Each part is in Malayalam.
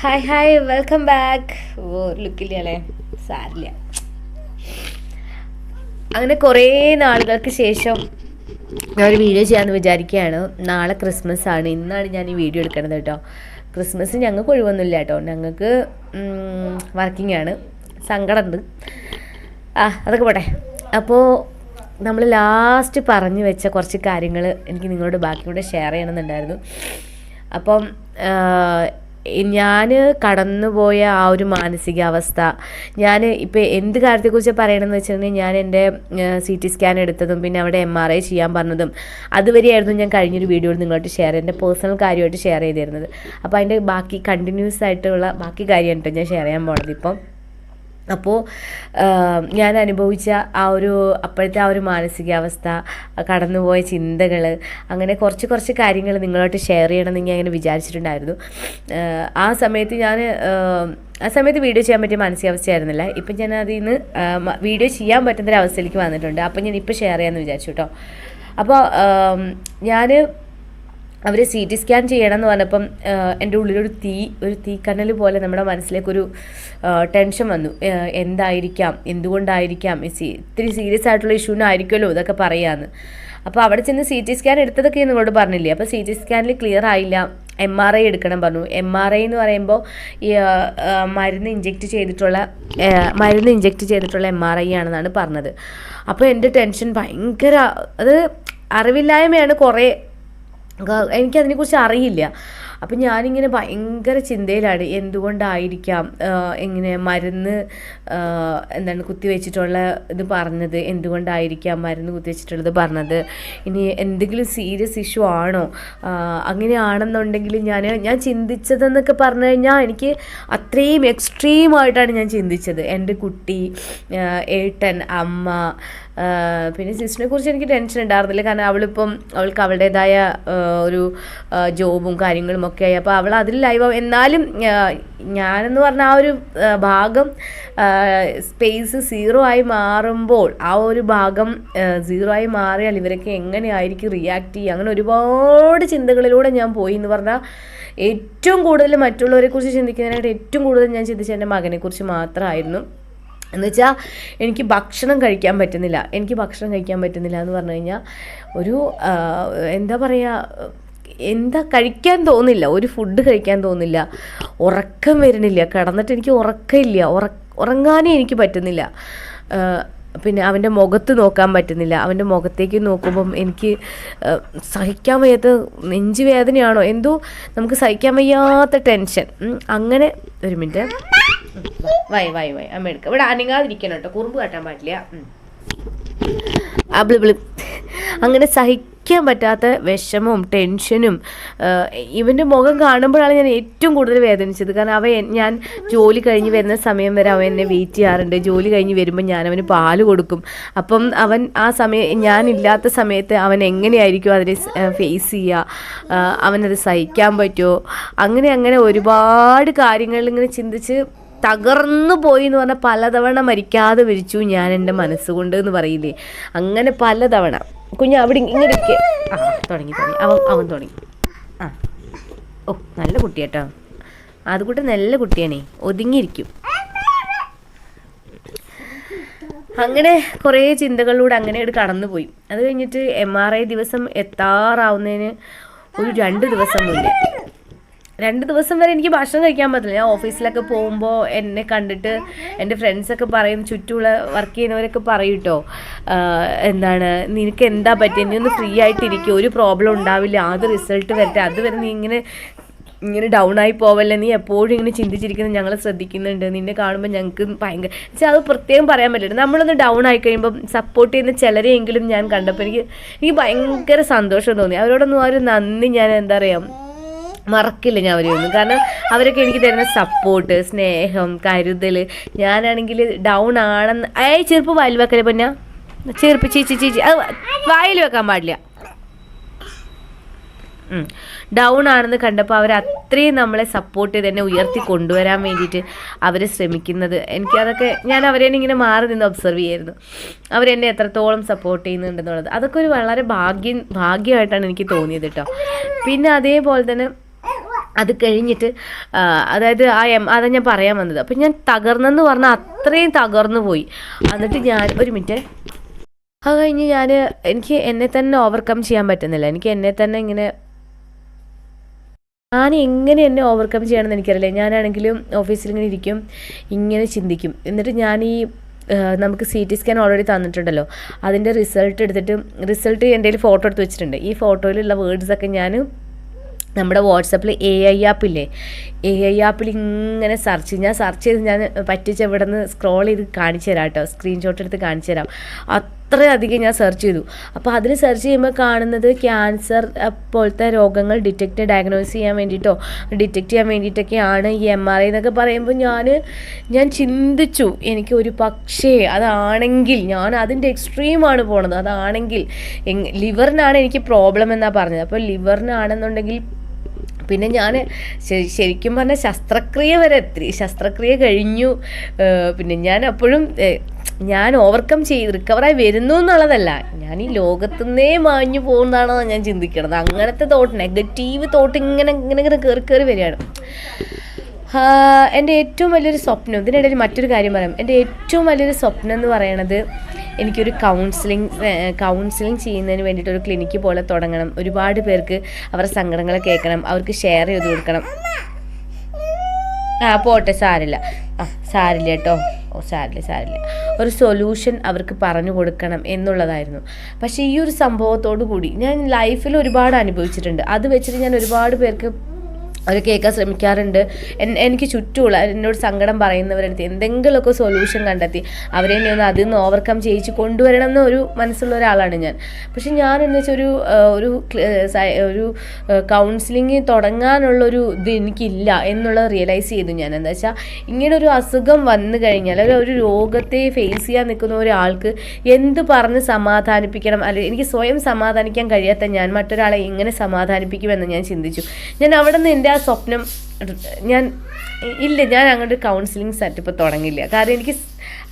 ഹായ് ഹായ് വെൽക്കം ബാക്ക് ഓ ലുക്കില്ല അല്ലേ? സാരില്ല. അങ്ങനെ കുറേ നാളുകൾക്ക് ശേഷം ഞാൻ ഒരു വീഡിയോ ചെയ്യാമെന്ന് വിചാരിക്കുകയാണ്. നാളെ ക്രിസ്മസ് ആണ്. ഇന്നാണ് ഞാൻ ഈ വീഡിയോ എടുക്കുന്നത് കേട്ടോ. ക്രിസ്മസ് ഞങ്ങൾക്ക് ഒഴിവൊന്നുമില്ല കേട്ടോ. ഞങ്ങൾക്ക് വർക്കിംഗ് ആണ്. സങ്കടമുണ്ട്. ആ അതൊക്കെ പോട്ടെ. അപ്പോൾ നമ്മൾ ലാസ്റ്റ് പറഞ്ഞു വെച്ച കുറച്ച് കാര്യങ്ങൾ എനിക്ക് നിങ്ങളോട് ബാക്കി ഷെയർ ചെയ്യണമെന്നുണ്ടായിരുന്നു. അപ്പം ഞാൻ കടന്നുപോയ ആ ഒരു മാനസികാവസ്ഥ. ഞാൻ ഇപ്പോൾ എന്ത് കാര്യത്തെക്കുറിച്ച് പറയണമെന്ന് വെച്ചിട്ടുണ്ടെങ്കിൽ ഞാൻ എന്റെ സി ടി സ്കാൻ എടുത്തതും പിന്നെ അവിടെ എം ആർ ഐ ചെയ്യാൻ പറഞ്ഞതും അതുവരെയായിരുന്നു ഞാൻ കഴിഞ്ഞൊരു വീഡിയോയിൽ നിങ്ങളോട്ട് ഷെയർ എന്റെ പേഴ്സണൽ കാര്യമായിട്ട് ഷെയർ ചെയ്തിരുന്നത്. അപ്പോൾ അതിന്റെ ബാക്കി കണ്ടിന്യൂസ് ആയിട്ടുള്ള ബാക്കി കാര്യമാണ് ഞാൻ ഷെയർ ചെയ്യാൻ പോണത് ഇപ്പം. അപ്പോൾ ഞാൻ അനുഭവിച്ച ആ ഒരു അപ്പോഴത്തെ ആ ഒരു മാനസികാവസ്ഥ കടന്നുപോയ ചിന്തകൾ അങ്ങനെ കുറച്ച് കുറച്ച് കാര്യങ്ങൾ നിങ്ങളോട്ട് ഷെയർ ചെയ്യണമെന്ന് ഞാൻ അങ്ങനെ വിചാരിച്ചിട്ടുണ്ടായിരുന്നു. ആ സമയത്ത് ഞാൻ ആ സമയത്ത് വീഡിയോ ചെയ്യാൻ പറ്റിയ മാനസികാവസ്ഥയായിരുന്നില്ല. ഇപ്പം ഞാൻ അതിൽ നിന്ന് വീഡിയോ ചെയ്യാൻ പറ്റുന്നൊരവസ്ഥയിലേക്ക് വന്നിട്ടുണ്ട്. അപ്പം ഞാൻ ഇപ്പോൾ ഷെയർ ചെയ്യാമെന്ന് വിചാരിച്ചു കേട്ടോ അപ്പോൾ ഞാൻ അവർ സി ടി സ്കാൻ ചെയ്യണം എന്ന് പറഞ്ഞപ്പം എന്റെ ഉള്ളിലൊരു തീ ഒരു തീക്കനൽ പോലെ നമ്മുടെ മനസ്സിലേക്കൊരു ടെൻഷൻ വന്നു. എന്തായിരിക്കാം? എന്തുകൊണ്ടായിരിക്കാം? ഇത്തിരി സീരിയസ് ആയിട്ടുള്ള ഇഷ്യൂനായിരിക്കുമല്ലോ ഇതൊക്കെ പറയാമെന്ന് അപ്പോൾ അവിടെ ചെന്ന് സി ടി സ്കാൻ എടുത്തതൊക്കെ നിങ്ങളോട് പറഞ്ഞില്ലേ? അപ്പോൾ സി ടി സ്കാനിൽ ക്ലിയർ ആയില്ല. എം ആർ ഐ എടുക്കണം പറഞ്ഞു. എം ആർ ഐ എന്ന് പറയുമ്പോൾ ഈ മരുന്ന് ഇഞ്ചെക്റ്റ് ചെയ്തിട്ടുള്ള മരുന്ന് ഇഞ്ചെക്റ്റ് ചെയ്തിട്ടുള്ള എം ആർ ഐ ആണെന്നാണ് പറഞ്ഞത്. അപ്പോൾ എന്റെ ടെൻഷൻ ഭയങ്കര അത് അറിവില്ലായ്മയാണ് കുറേ എനിക്കതിനെക്കുറിച്ച് അറിയില്ല. അപ്പം ഞാനിങ്ങനെ ഭയങ്കര ചിന്തയിലാണ് എന്തുകൊണ്ടായിരിക്കാം ഇങ്ങനെ മരുന്ന് എന്താണ് കുത്തിവെച്ചിട്ടുള്ള ഇത് പറഞ്ഞത് എന്തുകൊണ്ടായിരിക്കാം മരുന്ന് കുത്തിവെച്ചിട്ടുള്ളത് പറഞ്ഞത്. ഇനി എന്തെങ്കിലും സീരിയസ് ഇഷ്യൂ ആണോ? അങ്ങനെയാണെന്നുണ്ടെങ്കിൽ ഞാൻ ഞാൻ ചിന്തിച്ചതെന്നൊക്കെ പറഞ്ഞു കഴിഞ്ഞാൽ എനിക്ക് അത്രയും എക്സ്ട്രീമായിട്ടാണ് ഞാൻ ചിന്തിച്ചത്. എന്റെ കുട്ടി ഏട്ടൻ അമ്മ പിന്നെ സിസ്റ്ററിനെ കുറിച്ച് എനിക്ക് ടെൻഷൻ ഉണ്ടായിരുന്നില്ല കാരണം അവളിപ്പം അവൾക്ക് അവളുടേതായ ഒരു ജോബും കാര്യങ്ങളും ഒക്കെ ആയി. അപ്പോൾ അവൾ അതിൽ ലൈവ് എന്നാലും ഞാനെന്ന് പറഞ്ഞ ആ ഒരു ഭാഗം സ്പേസ് സീറോ ആയി മാറുമ്പോൾ ആ ഒരു ഭാഗം സീറോ ആയി മാറിയാൽ ഇവരൊക്കെ എങ്ങനെയായിരിക്കും റിയാക്ട് ചെയ്യുക? അങ്ങനെ ഒരുപാട് ചിന്തകളിലൂടെ ഞാൻ പോയി എന്ന് പറഞ്ഞാൽ ഏറ്റവും കൂടുതൽ മറ്റുള്ളവരെ കുറിച്ച് ചിന്തിക്കുന്നതിനായിട്ട് ഏറ്റവും കൂടുതൽ ഞാൻ ചിന്തിച്ചത് എന്റെ മകനെക്കുറിച്ച് മാത്രമായിരുന്നു എന്ന് വെച്ചാൽ എനിക്ക് ഭക്ഷണം കഴിക്കാൻ പറ്റുന്നില്ല. എനിക്ക് ഭക്ഷണം കഴിക്കാൻ പറ്റുന്നില്ല എന്ന് പറഞ്ഞു കഴിഞ്ഞാൽ ഒരു എന്താ പറയുക എന്താ കഴിക്കാൻ തോന്നില്ല. ഒരു ഫുഡ് കഴിക്കാൻ തോന്നില്ല. ഉറക്കം വരുന്നില്ല. കിടന്നിട്ട് എനിക്ക് ഉറക്കമില്ല. ഉറ ഉറങ്ങാനേ എനിക്ക് പറ്റുന്നില്ല. പിന്നെ അവന്റെ മുഖത്ത് നോക്കാൻ പറ്റുന്നില്ല. അവന്റെ മുഖത്തേക്ക് നോക്കുമ്പം എനിക്ക് സഹിക്കാൻ വയ്യാത്ത നെഞ്ചു വേദനയാണോ എന്തോ നമുക്ക് സഹിക്കാൻ വയ്യാത്ത ടെൻഷൻ അങ്ങനെ ഒരു മിനിറ്റ് വൈ വൈ വൈ. അമ്മ എടുക്കുക ഇവിടെ അനങ്ങാതിരിക്കണം കേട്ടോ. കുറുമ്പ് കാട്ടാൻ പാടില്ല. അങ്ങനെ സഹിക്കാൻ പറ്റാത്ത വിഷമവും ടെൻഷനും ഇവന്റെ മുഖം കാണുമ്പോഴാണ് ഞാൻ ഏറ്റവും കൂടുതൽ വേദനിച്ചത്. കാരണം അവ ഞാൻ ജോലി കഴിഞ്ഞ് വരുന്ന സമയം വരെ അവൻ എന്നെ വെയിറ്റ് ചെയ്യാറുണ്ട്. ജോലി കഴിഞ്ഞ് വരുമ്പോൾ ഞാൻ അവന് പാൽ കൊടുക്കും. അപ്പം അവൻ ആ സമയം ഞാനില്ലാത്ത സമയത്ത് അവൻ എങ്ങനെയായിരിക്കും അതിനെ ഫേസ് ചെയ്യുക അവനത് സഹിക്കാൻ പറ്റുമോ? അങ്ങനെ അങ്ങനെ ഒരുപാട് കാര്യങ്ങളിൽ ഇങ്ങനെ ചിന്തിച്ച് തകർന്നു പോയി എന്ന് പറഞ്ഞാൽ പലതവണ മരിക്കാതെ മരിച്ചു ഞാൻ എന്റെ മനസ്സുകൊണ്ട് എന്ന് പറയില്ലേ. അങ്ങനെ പലതവണ. കുഞ്ഞ് അവിടെ ഇങ്ങനെ ആ തുടങ്ങി തുടങ്ങി. അവൻ അവൻ തുടങ്ങി. ആ. ഓ നല്ല കുട്ടിയാട്ടോ. അതുകൂട്ട് നല്ല കുട്ടിയാണേ. ഒതുങ്ങിയിരിക്കും. അങ്ങനെ കുറേ ചിന്തകളിലൂടെ അങ്ങനെ കടന്നുപോയി. അത് കഴിഞ്ഞിട്ട് എം ആർ ഐ ദിവസം എത്താറാവുന്നതിന് ഒരു രണ്ട് ദിവസം മുന്നേ. രണ്ട് ദിവസം വരെ എനിക്ക് ഭക്ഷണം കഴിക്കാൻ പറ്റില്ല. ഞാൻ ഓഫീസിലൊക്കെ പോകുമ്പോൾ എന്നെ കണ്ടിട്ട് എന്റെ ഫ്രണ്ട്സൊക്കെ പറയും ചുറ്റുമുള്ള വർക്ക് ചെയ്യുന്നവരൊക്കെ പറയും കേട്ടോ എന്താണ് നിനക്ക് എന്താ പറ്റിയ? നീ ഒന്ന് ഫ്രീ ആയിട്ടിരിക്കും. ഒരു പ്രോബ്ലം ഉണ്ടാവില്ല. അത് റിസൾട്ട് വരട്ടെ. അതുവരെ നീ ഇങ്ങനെ ഇങ്ങനെ ഡൗൺ ആയി പോവല്ലേ? നീ എപ്പോഴും ഇങ്ങനെ ചിന്തിച്ചിരിക്കുന്നത് ഞങ്ങൾ ശ്രദ്ധിക്കുന്നുണ്ട്. നിന്നെ കാണുമ്പോൾ ഞങ്ങൾക്ക് ഭയങ്കര പക്ഷേ അത് പ്രത്യേകം പറയാൻ പറ്റില്ല. നമ്മളൊന്ന് ഡൗൺ ആയി കഴിയുമ്പോൾ സപ്പോർട്ട് ചെയ്യുന്ന ചിലരെയെങ്കിലും ഞാൻ കണ്ടപ്പോൾ എനിക്ക് എനിക്ക് ഭയങ്കര സന്തോഷം തോന്നി. അവരോടൊന്നും ആ ഒരു നന്ദി ഞാൻ എന്താ പറയുക മറക്കില്ല ഞാൻ അവരെയൊന്നും കാരണം അവരൊക്കെ എനിക്ക് തരുന്ന സപ്പോർട്ട് സ്നേഹം കരുതൽ ഞാനാണെങ്കിൽ ഡൗൺ ആണെന്ന് ഏയ് ചെറുപ്പ് വായിൽ വെക്കൽ പൊന്ന? ചെറുപ്പ് ചീച്ചി ചീച്ചി അത് വായിൽ വെക്കാൻ പാടില്ല. ഡൗൺ ആണെന്ന് കണ്ടപ്പോൾ അവർ അത്രയും നമ്മളെ സപ്പോർട്ട് ചെയ്ത് എന്നെ ഉയർത്തി കൊണ്ടുവരാൻ വേണ്ടിയിട്ട് അവർ ശ്രമിക്കുന്നത്. എനിക്ക് അതൊക്കെ ഞാൻ അവരെ ഇങ്ങനെ മാറി നിന്ന് ഒബ്സർവ് ചെയ്യായിരുന്നു അവരെന്നെ എത്രത്തോളം സപ്പോർട്ട് ചെയ്യുന്നുണ്ടെന്നുള്ളത്. അതൊക്കെ ഒരു വളരെ ഭാഗ്യം ഭാഗ്യമായിട്ടാണ് എനിക്ക് തോന്നിയത് കേട്ടോ. പിന്നെ അതേപോലെ തന്നെ അത് കഴിഞ്ഞിട്ട് അതായത് ആ എം അതാ ഞാൻ പറയാൻ വന്നത്. അപ്പം ഞാൻ തകർന്നെന്ന് പറഞ്ഞാൽ അത്രയും തകർന്നു പോയി. എന്നിട്ട് ഞാൻ ഒരു മിനിറ്റ്. അത് കഴിഞ്ഞ് ഞാൻ എനിക്ക് എന്നെ തന്നെ ഓവർകം ചെയ്യാൻ പറ്റുന്നില്ല. എനിക്ക് എന്നെ തന്നെ ഇങ്ങനെ ഞാൻ എങ്ങനെ എന്നെ ഓവർകം ചെയ്യണമെന്ന് എനിക്കറിയില്ല. ഞാനാണെങ്കിലും ഓഫീസിൽ ഇങ്ങനെ ഇരിക്കും ഇങ്ങനെ ചിന്തിക്കും. എന്നിട്ട് ഞാൻ ഈ നമുക്ക് സി ടി സ്കാൻ ഓൾറെഡി തന്നിട്ടുണ്ടല്ലോ. അതിന്റെ റിസൾട്ട് എടുത്തിട്ട് റിസൾട്ട് എന്റെ ഫോട്ടോ എടുത്ത് വെച്ചിട്ടുണ്ട്. ഈ ഫോട്ടോയിലുള്ള വേർഡ്സൊക്കെ ഞാൻ നമ്മുടെ വാട്സപ്പിൽ എ ഐ ആപ്പില്ലേ എ ഐ ആപ്പിൽ ഇങ്ങനെ സെർച്ച് ഞാൻ സെർച്ച് ചെയ്ത് ഞാൻ പറ്റിച്ച് ഇവിടെ നിന്ന് സ്ക്രോൾ ചെയ്ത് കാണിച്ചു തരാം കേട്ടോ. സ്ക്രീൻഷോട്ട് എടുത്ത് കാണിച്ചു തരാം. അത്രയധികം ഞാൻ സെർച്ച് ചെയ്തു. അപ്പോൾ അതിൽ സെർച്ച് ചെയ്യുമ്പോൾ കാണുന്നത് ക്യാൻസർ പോലത്തെ രോഗങ്ങൾ ഡിറ്റക്റ്റ് ഡയഗ്നോസ് ചെയ്യാൻ വേണ്ടിയിട്ടോ ഡിറ്റക്റ്റ് ചെയ്യാൻ വേണ്ടിയിട്ടൊക്കെയാണ് ഈ എം ആർ ഐ എന്നൊക്കെ പറയുമ്പോൾ ഞാൻ ഞാൻ ചിന്തിച്ചു. എനിക്ക് ഒരു പക്ഷേ അതാണെങ്കിൽ ഞാൻ അതിന്റെ എക്സ്ട്രീമാണ് പോണത്. അതാണെങ്കിൽ ലിവറിനാണ് എനിക്ക് പ്രോബ്ലം എന്നാണ് പറഞ്ഞത്. അപ്പോൾ ലിവറിനാണെന്നുണ്ടെങ്കിൽ പിന്നെ ഞാൻ ശരിക്കും പറഞ്ഞാൽ ശസ്ത്രക്രിയ വരെ എത്തി. ശസ്ത്രക്രിയ കഴിഞ്ഞു. പിന്നെ ഞാൻ അപ്പോഴും ഞാൻ ഓവർകം ചെയ്ത് റിക്കവറായി വരുന്നു എന്നുള്ളതല്ല. ഞാൻ ഈ ലോകത്തുനിന്നേ മാഞ്ഞു പോകുന്നതാണോ ഞാൻ ചിന്തിക്കണത്. അങ്ങനത്തെ തോട്ട് നെഗറ്റീവ് തോട്ട് ഇങ്ങനെ ഇങ്ങനെ ഇങ്ങനെ കയറി കയറി വരികയാണ്. എന്റെ ഏറ്റവും വലിയൊരു സ്വപ്നം ഇതിനിടയിൽ മറ്റൊരു കാര്യം പറയാം. എന്റെ ഏറ്റവും വലിയൊരു സ്വപ്നം എന്ന് പറയണത് എനിക്കൊരു കൗൺസിലിംഗ് കൗൺസിലിംഗ് ചെയ്യുന്നതിന് വേണ്ടിയിട്ട് ഒരു ക്ലിനിക്ക് പോലെ തുടങ്ങണം. ഒരുപാട് പേർക്ക് അവരുടെ സങ്കടങ്ങൾ കേൾക്കണം അവർക്ക് ഷെയർ ചെയ്ത് കൊടുക്കണം. ആ പോട്ടെ സാരില്ല. ആ സാരില്ല കേട്ടോ. ഓ സാരില്ല സാരില്ല. ഒരു സൊല്യൂഷൻ അവർക്ക് പറഞ്ഞു കൊടുക്കണം എന്നുള്ളതായിരുന്നു. പക്ഷേ ഈ ഒരു സംഭവത്തോടു കൂടി ഞാൻ ലൈഫിൽ ഒരുപാട് അനുഭവിച്ചിട്ടുണ്ട്. അത് വെച്ചിട്ട് ഞാൻ ഒരുപാട് പേർക്ക് അവർ കേൾക്കാൻ ശ്രമിക്കാറുണ്ട്. എനിക്ക് ചുറ്റുമുള്ള എന്നോട് സങ്കടം പറയുന്നവരടുത്ത് എന്തെങ്കിലുമൊക്കെ സൊല്യൂഷൻ കണ്ടെത്തി അവരെ ഒന്ന് അതിൽ നിന്ന് ഓവർകം ചെയ്യിച്ച് കൊണ്ടുവരണം എന്നൊരു മനസ്സുള്ള ഒരാളാണ് ഞാൻ. പക്ഷെ ഞാൻ എന്ന് ഒരു ഒരു ഒരു കൗൺസിലിംഗ് തുടങ്ങാനുള്ളൊരു ഇത് എനിക്കില്ല എന്നുള്ളത് റിയലൈസ് ചെയ്തു ഞാൻ. എന്താ വെച്ചാൽ ഇങ്ങനെ ഒരു അസുഖം വന്നു കഴിഞ്ഞാൽ ഒരു രോഗത്തെ ഫേസ് ചെയ്യാൻ നിൽക്കുന്ന ഒരാൾക്ക് എന്ത് പറഞ്ഞ് സമാധാനിപ്പിക്കണം? അല്ലെങ്കിൽ എനിക്ക് സ്വയം സമാധാനിക്കാൻ കഴിയാത്ത ഞാൻ മറ്റൊരാളെ എങ്ങനെ സമാധാനിപ്പിക്കുമെന്ന് ഞാൻ ചിന്തിച്ചു. ഞാൻ അവിടെ നിന്ന് എന്റെ ആ സ്വപ്നം ഞാൻ ഇല്ല ഞാൻ അങ്ങോട്ട് കൗൺസിലിംഗ് സെറ്റപ്പ് തുടങ്ങില്ല. കാരണം എനിക്ക്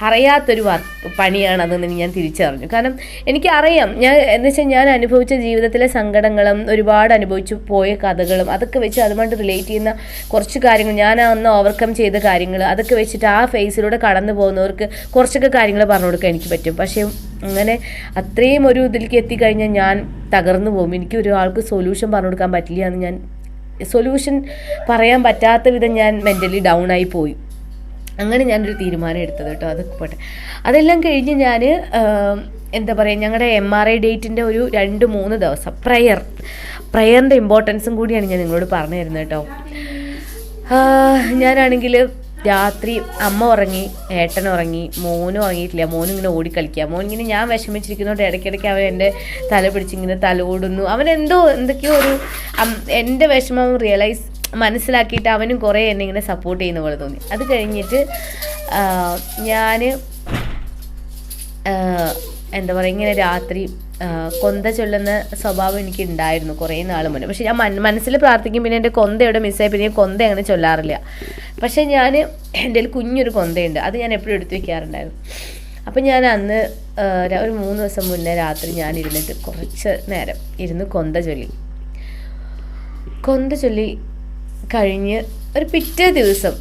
അറിയാത്തൊരു വർക്ക് പണിയാണതെന്ന് ഞാൻ തിരിച്ചറിഞ്ഞു. കാരണം എനിക്ക് അറിയാം ഞാൻ എന്ന് വെച്ചാൽ ഞാൻ അനുഭവിച്ച ജീവിതത്തിലെ സങ്കടങ്ങളും ഒരുപാട് അനുഭവിച്ചു പോയ കഥകളും അതൊക്കെ വെച്ച് അതുമായിട്ട് റിലേറ്റ് ചെയ്യുന്ന കുറച്ച് കാര്യങ്ങൾ ഞാൻ അന്ന് ഓവർകം ചെയ്ത കാര്യങ്ങൾ അതൊക്കെ വെച്ചിട്ട് ആ ഫേസിലൂടെ കടന്നു പോകുന്നവർക്ക് കുറച്ചൊക്കെ കാര്യങ്ങൾ പറഞ്ഞു കൊടുക്കാൻ എനിക്ക് പറ്റും. പക്ഷേ അങ്ങനെ അത്രയും ഒരു ഇതിലേക്ക് എത്തിക്കഴിഞ്ഞാൽ ഞാൻ തകർന്നു പോകും. എനിക്ക് ഒരാൾക്ക് സൊല്യൂഷൻ പറഞ്ഞു കൊടുക്കാൻ പറ്റില്ല എന്ന് ഞാൻ സൊല്യൂഷൻ പറയാൻ പറ്റാത്ത വിധം ഞാൻ മെന്റലി ഡൗൺ ആയി പോയി. അങ്ങനെ ഞാനൊരു തീരുമാനം എടുത്തത് കേട്ടോ അതൊക്കെ പോട്ടെ. അതെല്ലാം കഴിഞ്ഞ് ഞാൻ എന്താ പറയുക ഞങ്ങളുടെ എം ആർ ഐ ഡേറ്റിന്റെ ഒരു രണ്ട് മൂന്ന് ദിവസം പ്രയർ പ്രയറിന്റെ ഇമ്പോർട്ടൻസും കൂടിയാണ് ഞാൻ നിങ്ങളോട് പറഞ്ഞു തരുന്നത് കേട്ടോ. ഞാനാണെങ്കിൽ രാത്രി അമ്മ ഉറങ്ങി ഏട്ടൻ ഉറങ്ങി മോനും ഉറങ്ങിയിട്ടില്ല. മോനും ഇങ്ങനെ ഓടിക്കളിക്കുക മോൻ ഇങ്ങനെ ഞാൻ വിഷമിച്ചിരിക്കുന്നതുകൊണ്ട് ഇടയ്ക്കിടയ്ക്ക് അവൻ എന്റെ തല പിടിച്ചിങ്ങനെ തലോടുന്നു അവൻ എന്തോ എന്തൊക്കെയോ ഒരു എന്റെ വിഷമം റിയലൈസ് മനസ്സിലാക്കിയിട്ട് അവനും കുറേ എന്നെ ഇങ്ങനെ സപ്പോർട്ട് ചെയ്യുന്ന പോലെ തോന്നി. അത് കഴിഞ്ഞിട്ട് ഞാൻ എന്താ പറയുക ഇങ്ങനെ രാത്രി കൊന്ത ചൊല്ലുന്ന സ്വഭാവം എനിക്ക് ഉണ്ടായിരുന്നു കുറേ നാൾ മുന്നേ. പക്ഷേ ഞാൻ മനസ്സിൽ പ്രാർത്ഥിക്കും പിന്നെ എന്റെ കൊന്ത എവിടെ മിസ്സായി പിന്നെ കൊന്ത അങ്ങനെ ചൊല്ലാറില്ല. പക്ഷെ ഞാൻ എന്റെ കുഞ്ഞൊരു കൊന്തയുണ്ട് അത് ഞാൻ എപ്പോഴും എടുത്തു വെക്കാറുണ്ടായിരുന്നു. അപ്പം ഞാൻ അന്ന് ഒരു മൂന്ന് ദിവസം മുന്നേ രാത്രി ഞാൻ ഇരുന്നിട്ട് കുറച്ച് നേരം ഇരുന്ന് കൊന്ത ചൊല്ലി. കൊന്ത ചൊല്ലി കഴിഞ്ഞ് ഒരു പിറ്റേ ദിവസം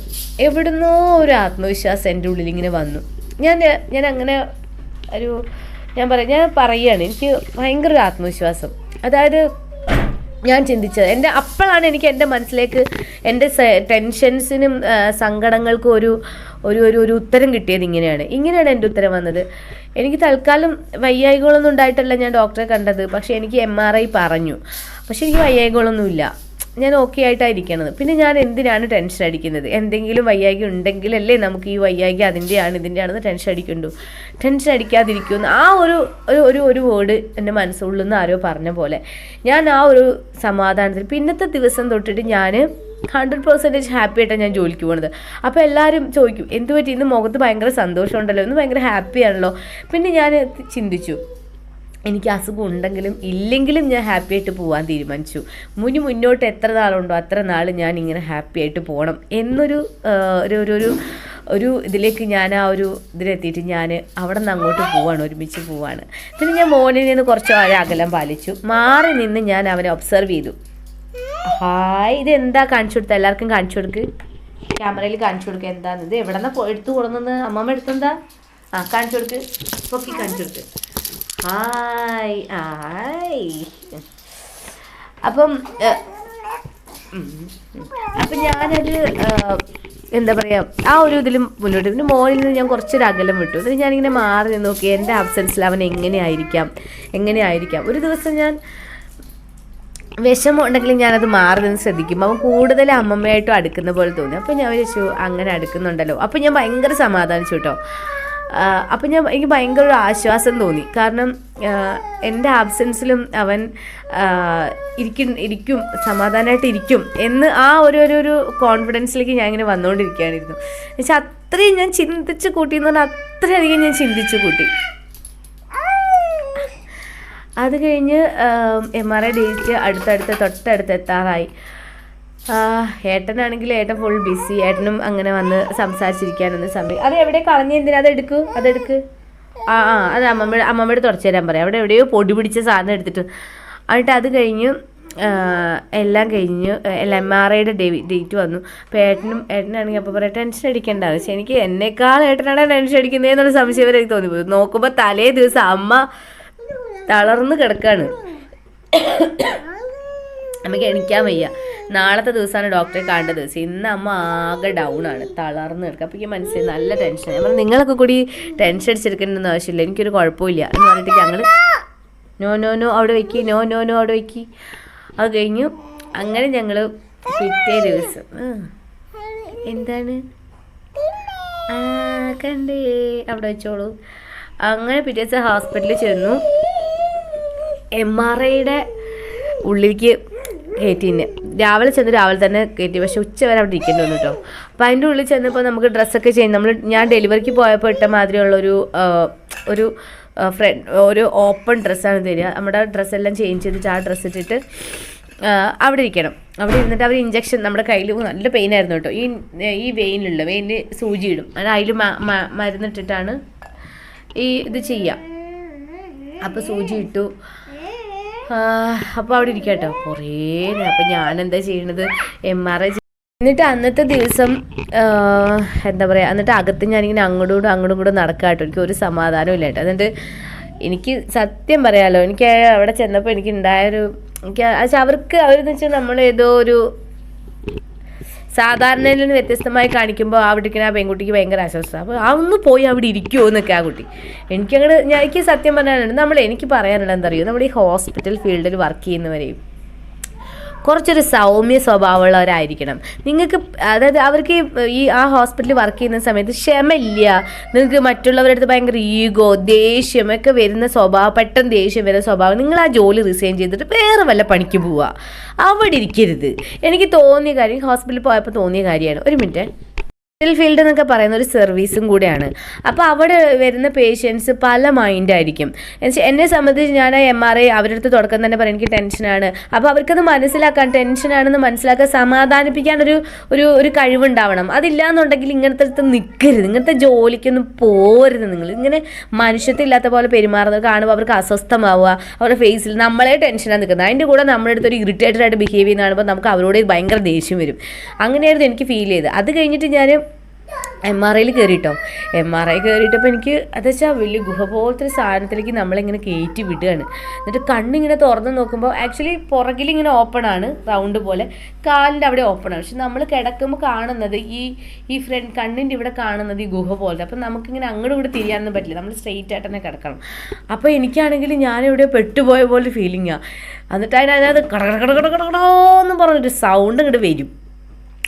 എവിടുന്നോ ഒരു ആത്മവിശ്വാസം എന്റെ ഉള്ളിൽ ഇങ്ങനെ വന്നു. ഞാൻ ഞാൻ അങ്ങനെ ഒരു ഞാൻ പറയാം ഞാൻ പറയുകയാണ് എനിക്ക് ഭയങ്കര ഒരു ആത്മവിശ്വാസം. അതായത് ഞാൻ ചിന്തിച്ചത് എന്റെ അപ്പോഴാണ് എനിക്ക് എന്റെ മനസ്സിലേക്ക് എന്റെ ടെൻഷൻസിനും സങ്കടങ്ങൾക്കും ഒരു ഒരു ഒരു ഒരു ഉത്തരം കിട്ടിയത് ഇങ്ങനെയാണ്. ഇങ്ങനെയാണ് എന്റെ ഉത്തരം വന്നത്. എനിക്ക് തൽക്കാലം വയ്യായികളൊന്നും ഉണ്ടായിട്ടല്ല ഞാൻ ഡോക്ടറെ കണ്ടത് പക്ഷേ എനിക്ക് എം ആർ ഐ പറഞ്ഞു. പക്ഷേ എനിക്ക് വയ്യായികളൊന്നുമില്ല ഞാൻ ഓക്കെ ആയിട്ടായിരിക്കണത്. പിന്നെ ഞാൻ എന്തിനാണ് ടെൻഷൻ അടിക്കുന്നത്? എന്തെങ്കിലും വയ്യായ്ക ഉണ്ടെങ്കിലല്ലേ നമുക്ക് ഈ വയ്യായ്ക അതിന്റെയാണ് ഇതിന്റെയാണെന്ന് ടെൻഷൻ അടിക്കണ്ടു. ടെൻഷൻ അടിക്കാതിരിക്കുമെന്ന് ആ ഒരു ഒരു ഒരു വേർഡ് എന്റെ മനസ്സുള്ളിൽ നിന്ന് ആരോ പറഞ്ഞ പോലെ. ഞാൻ ആ ഒരു സമാധാനത്തിൽ പിന്നത്തെ ദിവസം തൊട്ടിട്ട് ഞാൻ ഹൺഡ്രഡ് പെർസെന്റേജ് ഹാപ്പി ആയിട്ടാണ് ഞാൻ ജോലിക്ക് പോകുന്നത് അപ്പോൾ എല്ലാവരും ചോദിക്കും എന്ത് പറ്റി ഇന്ന് മുഖത്ത് ഭയങ്കര സന്തോഷമുണ്ടല്ലോ ഇന്ന് ഭയങ്കര ഹാപ്പിയാണല്ലോ പിന്നെ ഞാൻ ചിന്തിച്ചു എനിക്ക് അസുഖം ഉണ്ടെങ്കിലും ഇല്ലെങ്കിലും ഞാൻ ഹാപ്പി ആയിട്ട് പോകാൻ തീരുമാനിച്ചു. മുനി മുന്നോട്ട് എത്ര നാളുണ്ടോ അത്ര നാൾ ഞാൻ ഇങ്ങനെ ഹാപ്പി ആയിട്ട് പോകണം എന്നൊരു ഒരു ഒരു ഒരു ഒരു ഇതിലേക്ക് ഞാൻ ആ ഒരു ഇതിലെത്തിയിട്ട് ഞാൻ അവിടെ നിന്ന് അങ്ങോട്ട് പോവാണ് ഒരുമിച്ച് പോവാണ്. പിന്നെ ഞാൻ മോനിൽ നിന്ന് കുറച്ച് അകലം പാലിച്ചു. മാറി നിന്ന് ഞാൻ അവനെ ഒബ്സർവ് ചെയ്തു. ഹായ് ഇതെന്താ കാണിച്ചു കൊടുത്ത? എല്ലാവർക്കും കാണിച്ചു കൊടുക്ക്. ക്യാമറയിൽ കാണിച്ചു കൊടുക്കുക എന്താന്ന്. ഇത് എവിടെ എടുത്തു കൊടുക്കുന്നത് അമ്മമ്മ എടുത്തെന്താ? ആ കാണിച്ചു കൊടുക്ക്. പൊക്കി കാണിച്ചു കൊടുക്ക്. ഹായ് ഹായ് അപ്പം. അപ്പം ഞാനത് എന്താ പറയുക ആ ഒരു ഇതിലും മുന്നോട്ട്. പിന്നെ മോനിൽ നിന്ന് ഞാൻ കുറച്ചൊരു അകലം വിട്ടു. എന്നിട്ട് ഞാനിങ്ങനെ മാറി നിന്ന് നോക്കി എന്റെ ആബ്സെൻസിൽ അവൻ എങ്ങനെയായിരിക്കാം? എങ്ങനെയായിരിക്കാം? ഒരു ദിവസം ഞാൻ വിഷമം ഉണ്ടെങ്കിലും ഞാനത് മാറി നിന്ന് ശ്രദ്ധിക്കും. അവൻ കൂടുതൽ അമ്മമ്മയായിട്ടും അടുക്കുന്ന പോലെ തോന്നി. അപ്പോൾ ഞാൻ വിചാരിച്ചു അങ്ങനെ അടുക്കുന്നുണ്ടല്ലോ. അപ്പോൾ ഞാൻ ഭയങ്കര സമാധാനിച്ചു കേട്ടോ. അപ്പം ഞാൻ എനിക്ക് ഭയങ്കര ഒരു ആശ്വാസം തോന്നി. കാരണം എന്റെ ആബ്സെൻസിലും അവൻ ഇരിക്കും ഇരിക്കും സമാധാനമായിട്ട് ഇരിക്കും എന്ന് ആ ഒരു ഒരു കോൺഫിഡൻസിലേക്ക് ഞാൻ ഇങ്ങനെ വന്നുകൊണ്ടിരിക്കുകയായിരുന്നു എന്നുവെച്ചാൽ അത്രയും ഞാൻ ചിന്തിച്ച് കൂട്ടി എന്ന് പറഞ്ഞാൽ അത്രയധികം ഞാൻ ചിന്തിച്ച് കൂട്ടി. അത് കഴിഞ്ഞ് എം ആർ ഐ ഡേറ്റ് അടുത്തടുത്ത് തൊട്ടടുത്ത് എത്താറായി. ഏട്ടനാണെങ്കിൽ ഏട്ടൻ ഫുൾ ബിസി ഏട്ടനും അങ്ങനെ വന്ന് സംസാരിച്ചിരിക്കാനൊന്നും സമയം അത് എവിടെ കളഞ്ഞ എന്തിനാ അതെടുക്കൂ അതെടുക്ക് ആ ആ അത് അമ്മമ്മയുടെ അമ്മമ്മയുടെ തുടച്ചു തരാൻ പറയാം. അവിടെ എവിടെയോ പൊടി പിടിച്ച സാധനം എടുത്തിട്ട്. എന്നിട്ട് അത് കഴിഞ്ഞ് എല്ലാം കഴിഞ്ഞ് എല്ലാം എം ആർ ഐയുടെ ഡേ ഡേറ്റ് വന്നു. അപ്പോൾ ഏട്ടനും ഏട്ടനാണെങ്കിൽ അപ്പോൾ പറയാം ടെൻഷൻ അടിക്കേണ്ട പക്ഷെ എനിക്ക് എന്നേക്കാൾ ഏട്ടനാണ് ടെൻഷൻ അടിക്കുന്നത് എന്നുള്ള സംശയം വരെ എനിക്ക് തോന്നിപ്പോയി. നോക്കുമ്പോൾ തലേ ദിവസം അമ്മ തളർന്ന് കിടക്കാണ്. നമുക്ക് എണിക്കാൻ വയ്യ. നാളത്തെ ദിവസമാണ് ഡോക്ടറെ കാണേണ്ട ദിവസം ഇന്ന് അമ്മ ആകെ ഡൗൺ ആണ്. തളർന്ന് കിടക്കുക അപ്പോൾ ഈ മനസ്സിലായി നല്ല ടെൻഷൻ ഞാൻ നിങ്ങളൊക്കെ കൂടി ടെൻഷൻ അടിച്ചെടുക്കേണ്ടെന്ന് ആവശ്യമില്ല. എനിക്കൊരു കുഴപ്പമില്ല. എന്ന് പറഞ്ഞിട്ട് ഞങ്ങൾ നോ നോ നോ അവിടെ വയ്ക്കി നോ നോ നോ അവിടെ വയ്ക്കി അത് കഴിഞ്ഞു. അങ്ങനെ ഞങ്ങൾ പിറ്റേ ദിവസം എന്താണ്? ആ കണ്ടേ. അവിടെ വെച്ചോളൂ. അങ്ങനെ പിറ്റേ ദിവസം ഹോസ്പിറ്റലിൽ ചെന്നു. എം ആർ ഐയുടെ ഉള്ളിലേക്ക് കയറ്റി രാവിലെ ചെന്ന് രാവിലെ തന്നെ കയറ്റി പക്ഷെ ഉച്ച വരെ അവിടെ ഇരിക്കേണ്ടി വന്നു കേട്ടോ അപ്പോൾ അതിന്റെ ഉള്ളിൽ ചെന്നപ്പോൾ നമുക്ക് ഡ്രസ്സൊക്കെ ചെയ്യും നമ്മൾ ഞാൻ ഡെലിവറിക്ക് പോയപ്പോൾ ഇട്ട മാതിരിയുള്ളൊരു ഒരു ഫ്രണ്ട് ഒരു ഓപ്പൺ ഡ്രസ്സാണ് തരിക. നമ്മുടെ ഡ്രസ്സെല്ലാം ചേഞ്ച് ചെയ്തിട്ട് ആ ഡ്രസ്സ് ഇട്ടിട്ട് അവിടെ ഇരിക്കണം. അവിടെ ഇരുന്നിട്ട് അവർ ഇഞ്ചക്ഷൻ നമ്മുടെ കയ്യിൽ നല്ല പെയിൻ ആയിരുന്നു കേട്ടോ ഈ ഈ വെയിനുള്ള വെയിനിൽ സൂചി ഇടും. അത് അതിൽ മരുന്നിട്ടിട്ടാണ് ഈ ഇത് ചെയ്യുക അപ്പോൾ സൂചി ഇട്ടു. അപ്പോൾ അവിടെ ഇരിക്കാം കേട്ടോ കുറേ അപ്പോൾ എന്താ ചെയ്യണത്? എം ആർ ഐ എന്നിട്ട് അന്നത്തെ ദിവസം എന്താ പറയുക എന്നിട്ട് അകത്ത് ഞാനിങ്ങനെ അങ്ങോട്ടും കൂടെ അങ്ങോട്ടും കൂടെ നടക്കാട്ടോ. എനിക്ക് ഒരു സമാധാനവും ഇല്ല എന്നിട്ട് എനിക്ക് സത്യം പറയാലോ എനിക്ക് അവിടെ ചെന്നപ്പോൾ എനിക്ക് ഉണ്ടായൊരു എനിക്ക് പക്ഷെ അവർക്ക് അവരെന്ന് വെച്ചാൽ നമ്മൾ ഏതോ ഒരു സാധാരണയിൽ നിന്ന് വ്യത്യസ്തമായി കാണിക്കുമ്പോൾ അവിടെ ഇരിക്കുന്ന ആ പെൺകുട്ടിക്ക് ഭയങ്കര അസ്വസ്ഥ അപ്പോൾ ആ ഒന്ന് പോയി അവിടെ ഇരിക്കുമോ എന്നൊക്കെ ആ കുട്ടി. എനിക്കങ്ങനെ ഞാൻ എനിക്ക് സത്യം പറയാനുണ്ട് നമ്മൾ എനിക്ക് പറയാനുള്ളത് എന്താ അറിയോ? നമ്മൾ ഈ ഹോസ്പിറ്റൽ ഫീൽഡിൽ വർക്ക് ചെയ്യുന്നവരെയും കുറച്ചൊരു സൗമ്യ സ്വഭാവമുള്ളവരായിരിക്കണം. നിങ്ങൾക്ക് അതായത് അവർക്ക് ഈ- ആ ഹോസ്പിറ്റലിൽ വർക്ക് ചെയ്യുന്ന സമയത്ത് ക്ഷമയില്ല. നിങ്ങൾക്ക് മറ്റുള്ളവരുടെ അടുത്ത് ഭയങ്കര ഈഗോ ദേഷ്യം ഒക്കെ വരുന്ന സ്വഭാവം പെട്ടെന്ന് ദേഷ്യം വരുന്ന സ്വഭാവം. നിങ്ങൾ ആ ജോലി റിസൈൻ ചെയ്തിട്ട് വേറെ വല്ല പണിക്ക് പോവുക അവിടെ ഇരിക്കരുത്. എനിക്ക് തോന്നിയ കാര്യം ഹോസ്പിറ്റലിൽ പോയപ്പോൾ തോന്നിയ കാര്യമാണ്. ഒരു മിനിറ്റ് ഫീൽഡ് എന്നൊക്കെ പറയുന്ന ഒരു സർവീസും കൂടെയാണ്. അപ്പോൾ അവിടെ വരുന്ന പേഷ്യൻസ് പല മൈൻഡായിരിക്കും എന്നെ സംബന്ധിച്ച് ഞാൻ എം ആർ ഐ അവരുടെ അടുത്ത് തുടക്കം തന്നെ പറയും എനിക്ക് ടെൻഷനാണ് അപ്പോൾ അവർക്കത് മനസ്സിലാക്കാൻ ടെൻഷനാണെന്ന് മനസ്സിലാക്കാൻ സമാധാനിപ്പിക്കാൻ ഒരു ഒരു ഒരു കഴിവുണ്ടാവണം. അതില്ലാന്നുണ്ടെങ്കിൽ ഇങ്ങനത്തെ അടുത്ത് നിൽക്കരുത് ഇങ്ങനത്തെ ജോലിക്കൊന്നും പോരുത് നിങ്ങൾ. ഇങ്ങനെ മനുഷ്യത്തില്ലാത്ത പോലെ പെരുമാറുന്നത് കാണുമ്പോൾ അവർക്ക് അസ്വസ്ഥമാവുക. അവരുടെ ഫേസിൽ നമ്മളെ ടെൻഷനാണ് നിൽക്കുന്നത്. അതിന്റെ കൂടെ നമ്മുടെ അടുത്ത് ഒരു ഇറിറ്റേറ്റഡ് ആയിട്ട് ബിഹേവ് ചെയ്യുന്ന കാണുമ്പോൾ നമുക്ക് അവരോട് ഭയങ്കര ദേഷ്യം വരും. അങ്ങനെയായിരുന്നു എനിക്ക് ഫീൽ ചെയ്ത് അത് കഴിഞ്ഞിട്ട് ഞാൻ എം ആർ ഐയിൽ കയറിയിട്ടോ എം ആർ ഐ കയറിയിട്ടപ്പോൾ എനിക്ക് അതെച്ചാൽ വലിയ ഗുഹ പോലത്തെ ഒരു സാധനത്തിലേക്ക് നമ്മളിങ്ങനെ കയറ്റി വിടുകയാണ് എന്നിട്ട് കണ്ണിങ്ങനെ തുറന്ന് നോക്കുമ്പോൾ ആക്ച്വലി പുറകിലിങ്ങനെ ഓപ്പൺ ആണ് റൗണ്ട് പോലെ കാലിന്റെ അവിടെ ഓപ്പൺ ആണ് പക്ഷെ നമ്മൾ കിടക്കുമ്പോൾ കാണുന്നത് ഈ ഈ ഫ്രണ്ട് കണ്ണിന്റെ ഇവിടെ കാണുന്നത് ഈ ഗുഹ പോലത്തെ അപ്പം നമുക്കിങ്ങനെ അങ്ങോട്ട് ഇവിടെ തിരിയാനൊന്നും പറ്റില്ല നമ്മൾ സ്ട്രെയിറ്റ് ആയിട്ട് തന്നെ കിടക്കണം അപ്പോൾ എനിക്കാണെങ്കിൽ ഞാനിവിടെ പെട്ടുപോയ പോലെ ഫീലിംഗാണ് എന്നിട്ട് അതിനകത്ത് കടകട കട കട കട കട എന്ന് പറഞ്ഞൊരു സൗണ്ട് ഇങ്ങോട്ട് വരും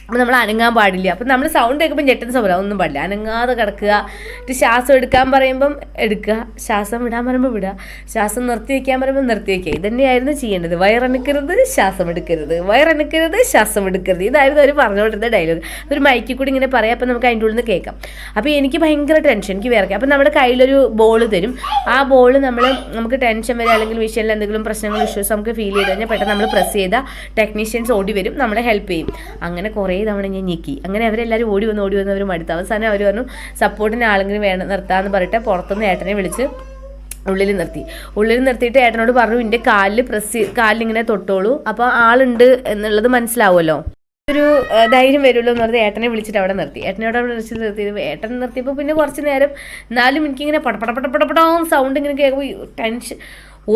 അപ്പോൾ നമ്മൾ അനങ്ങാൻ പാടില്ല. അപ്പം നമ്മൾ സൗണ്ട് കേൾക്കുമ്പോൾ ഞെട്ടുന്ന സ്വഭാവം ഒന്നും പാടില്ല. അനങ്ങാതെ കിടക്കുക. ശ്വാസം എടുക്കാൻ പറയുമ്പം എടുക്കുക. ശ്വാസം വിടാൻ പറയുമ്പോൾ വിടുക. ശ്വാസം നിർത്തി വയ്ക്കാൻ പറയുമ്പോൾ നിർത്തി വയ്ക്കുക ഇതന്നെയായിരുന്നു ചെയ്യേണ്ടത്. വയറനക്കരുത് ശ്വാസം എടുക്കരുത്. വയറനക്കരുത് ശ്വാസം എടുക്കരുത്. ഇതായിരുന്നു അവർ പറഞ്ഞുകൊണ്ടിരുന്ന ഡയലോഗ് ഒരു മൈക്കിൽ കൂടി ഇങ്ങനെ പറയാം. അപ്പം നമുക്ക് അതിന്റെ ഉള്ളിൽ നിന്ന് കേൾക്കാം. അപ്പോൾ എനിക്ക് ഭയങ്കര ടെൻഷൻ എനിക്ക് വേറെ അപ്പം നമ്മുടെ കയ്യിലൊരു ബോൾ തരും. ആ ബോൾ നമ്മൾ നമുക്ക് ടെൻഷൻ വരിക അല്ലെങ്കിൽ വിഷയത്തിൽ എന്തെങ്കിലും പ്രശ്നങ്ങൾ ഇഷ്യൂസ് നമുക്ക് ഫീൽ ചെയ്ത് കഴിഞ്ഞാൽ പെട്ടെന്ന് നമ്മൾ പ്രസ് ചെയ്താൽ ടെക്നീഷ്യൻസ് ഓടി വരും. നമ്മളെ ഹെൽപ്പ് ചെയ്യും. അങ്ങനെ കുറേ തവണ ഞാൻ ഞെക്കി. അങ്ങനെ അവരെല്ലാവരും ഓടി വന്ന് ഓടി വന്ന് അവർ മടുത്തു. അവസാനം അവർ പറഞ്ഞു സപ്പോർട്ടിന് ആളെങ്കിലും വേണം നിർത്താമെന്ന് പറഞ്ഞിട്ട് പുറത്തുനിന്ന് ഏട്ടനെ വിളിച്ച് ഉള്ളിൽ നിർത്തി. ഉള്ളിൽ നിർത്തിയിട്ട് ഏട്ടനോട് പറഞ്ഞു എന്റെ കാലിൽ പ്രസ് കാലിലിങ്ങനെ തൊട്ടോളൂ. അപ്പോൾ ആളുണ്ട് എന്നുള്ളത് മനസ്സിലാവുമല്ലോ. ഒരു ധൈര്യം വരുമല്ലോ എന്ന് പറഞ്ഞ് ഏട്ടനെ വിളിച്ചിട്ട് അവിടെ നിർത്തി. ഏട്ടനോട് അവിടെ വിളിച്ച് നിർത്തി. ഏട്ടൻ നിർത്തിയപ്പോൾ പിന്നെ കുറച്ച് നേരം നാലും എനിക്കിങ്ങനെ പടപടപടപടപടോ സൗണ്ട് ഇങ്ങനെ കേൾക്കുമ്പോൾ ടെൻഷൻ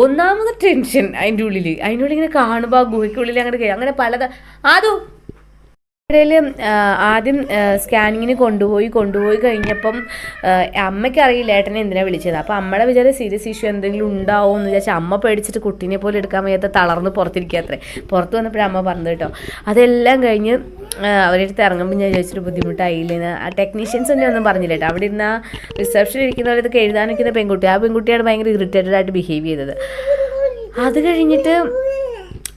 ഒന്നാമത് ടെൻഷൻ അതിന്റെ ഉള്ളിൽ അതിന്റെ ഉള്ളിൽ ഇങ്ങനെ കാണുമ്പോൾ ആ ഗുഹയ്ക്കുള്ളിൽ അങ്ങോട്ട് അങ്ങനെ പലത ആദു ഇടയിൽ ആദ്യം സ്കാനിങ്ങിന് കൊണ്ടുപോയി കൊണ്ടുപോയി കഴിഞ്ഞപ്പം അമ്മയ്ക്കറിയില്ല ഏട്ടനെ എന്തിനാണ് വിളിച്ചത്. അപ്പോൾ അമ്മയുടെ വിചാരം സീരിയസ് ഇഷ്യൂ എന്തെങ്കിലും ഉണ്ടാവും എന്ന് വിചാരിച്ചാൽ അമ്മ പേടിച്ചിട്ട് കുട്ടീനെ പോലെ എടുക്കാൻ വയ്യാത്ത തളർന്ന് പുറത്തിരിക്കുക അത്രേ. പുറത്ത് വന്നപ്പോഴും അമ്മ പറഞ്ഞു കേട്ടോ. അതെല്ലാം കഴിഞ്ഞ് അവരുടെ അടുത്ത് ഇറങ്ങുമ്പോൾ ഞാൻ ചോദിച്ചിട്ട് ബുദ്ധിമുട്ടായില്ലെന്ന് ആ ടെക്നീഷ്യൻസ് തന്നെ ഒന്നും പറഞ്ഞില്ല കേട്ടോ. അവിടെ ഇരുന്ന റിസപ്ഷനിൽ എഴുതാൻ എഴുതാനിരിക്കുന്ന പെൺകുട്ടി. ആ പെൺകുട്ടിയാണ് ഭയങ്കര ഇറിറ്റേറ്റഡ് ആയിട്ട് ബിഹേവ് ചെയ്തത്. അത് കഴിഞ്ഞിട്ട്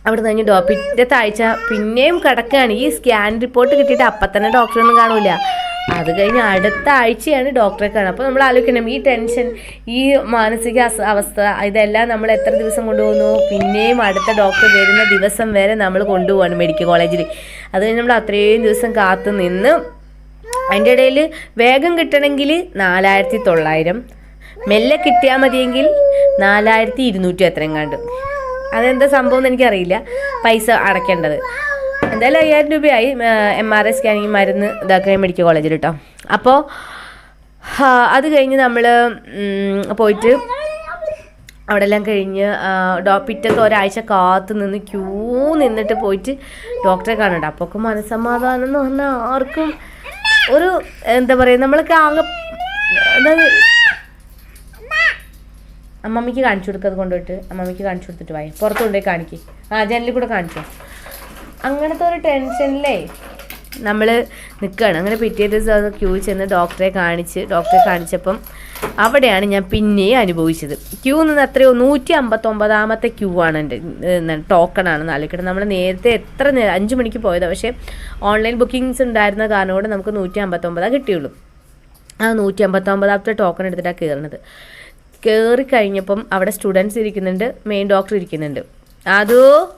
അവിടെ നിന്ന് കഴിഞ്ഞ് പിറ്റത്തെ ആഴ്ച പിന്നെയും കിടക്കുകയാണ് ഈ സ്കാൻ റിപ്പോർട്ട് കിട്ടിയിട്ട് അപ്പം തന്നെ ഡോക്ടറൊന്നും കാണൂല. അത് കഴിഞ്ഞ് അടുത്ത ആഴ്ചയാണ് ഡോക്ടറെ കാണുക അപ്പോൾ നമ്മൾ ആലോചിക്കണം ഈ ടെൻഷൻ ഈ മാനസിക അവസ്ഥ ഇതെല്ലാം നമ്മൾ എത്ര ദിവസം കൊണ്ടുപോകുന്നു? പിന്നെയും അടുത്ത ഡോക്ടർ വരുന്ന ദിവസം വരെ നമ്മൾ കൊണ്ടുപോകണം മെഡിക്കൽ കോളേജിൽ അത് കഴിഞ്ഞ് നമ്മൾ അത്രയും ദിവസം കാത്തു നിന്ന് അതിന്റെ ഇടയിൽ വേഗം കിട്ടണമെങ്കിൽ നാലായിരത്തി തൊള്ളായിരം. മെല്ലെ കിട്ടിയാൽ മതിയെങ്കിൽ നാലായിരത്തി ഇരുന്നൂറ്റി എത്രയും കണ്ട്. അതെന്താ സംഭവം എന്ന് എനിക്കറിയില്ല. പൈസ അടയ്ക്കേണ്ടത്. എന്തായാലും അയ്യായിരം രൂപയായി. എം ആർ ഐ സ്കാനിങ് മരുന്ന് ഇതാക്കാൻ മെഡിക്കൽ കോളേജിൽ കേട്ടോ അപ്പോൾ അത് കഴിഞ്ഞ് നമ്മൾ പോയിട്ട് അവിടെ എല്ലാം കഴിഞ്ഞ് ഡോ പിറ്റത്തെ ഒരാഴ്ച കാത്ത് നിന്ന് ക്യൂ നിന്നിട്ട് പോയിട്ട് ഡോക്ടറെ കാണണ്ട അപ്പൊക്കെ മനസ്സമാധാനം എന്ന് പറഞ്ഞാൽ ആർക്കും ഒരു എന്താ പറയുക നമ്മളൊക്കെ ആകെ അമ്മമ്മയ്ക്ക് കാണിച്ചു കൊടുക്കുക അത് കൊണ്ടുപോയിട്ട് അമ്മമ്മയ്ക്ക് കാണിച്ചു കൊടുത്തിട്ട് വായി. പുറത്ത് കൊണ്ടുപോയി കാണിക്കും. ആ ജനലിൽ കൂടെ കാണിച്ചു. അങ്ങനത്തെ ഒരു ടെൻഷനിലേ നമ്മൾ നിൽക്കുകയാണ് അങ്ങനെ പിറ്റേ ദിവസം ക്യൂ ചെന്ന് ഡോക്ടറെ കാണിച്ച് ഡോക്ടറെ കാണിച്ചപ്പം അവിടെയാണ് ഞാൻ പിന്നെയും അനുഭവിച്ചത്. ക്യൂ നിന്ന് എത്രയോ നൂറ്റി അമ്പത്തൊമ്പതാമത്തെ ക്യൂ ആണ് എന്റെ ടോക്കണാണ് നാലിക്കണം നമ്മൾ നേരത്തെ എത്ര നേരം അഞ്ച് മണിക്ക് പോയത്. പക്ഷേ ഓൺലൈൻ ബുക്കിങ്സ് ഉണ്ടായിരുന്ന കാരണം കൊണ്ട് നമുക്ക് നൂറ്റി അമ്പത്തൊമ്പതാണ് കിട്ടിയുള്ളൂ. ആ നൂറ്റി അമ്പത്തൊമ്പതാമത്തെ ടോക്കൺ എടുത്തിട്ടാണ് കയറുന്നത് കയറി കഴിഞ്ഞപ്പം അവിടെ സ്റ്റുഡൻസ് ഇരിക്കുന്നുണ്ട് മെയിൻ ഡോക്ടർ ഇരിക്കുന്നുണ്ട്. അതോ?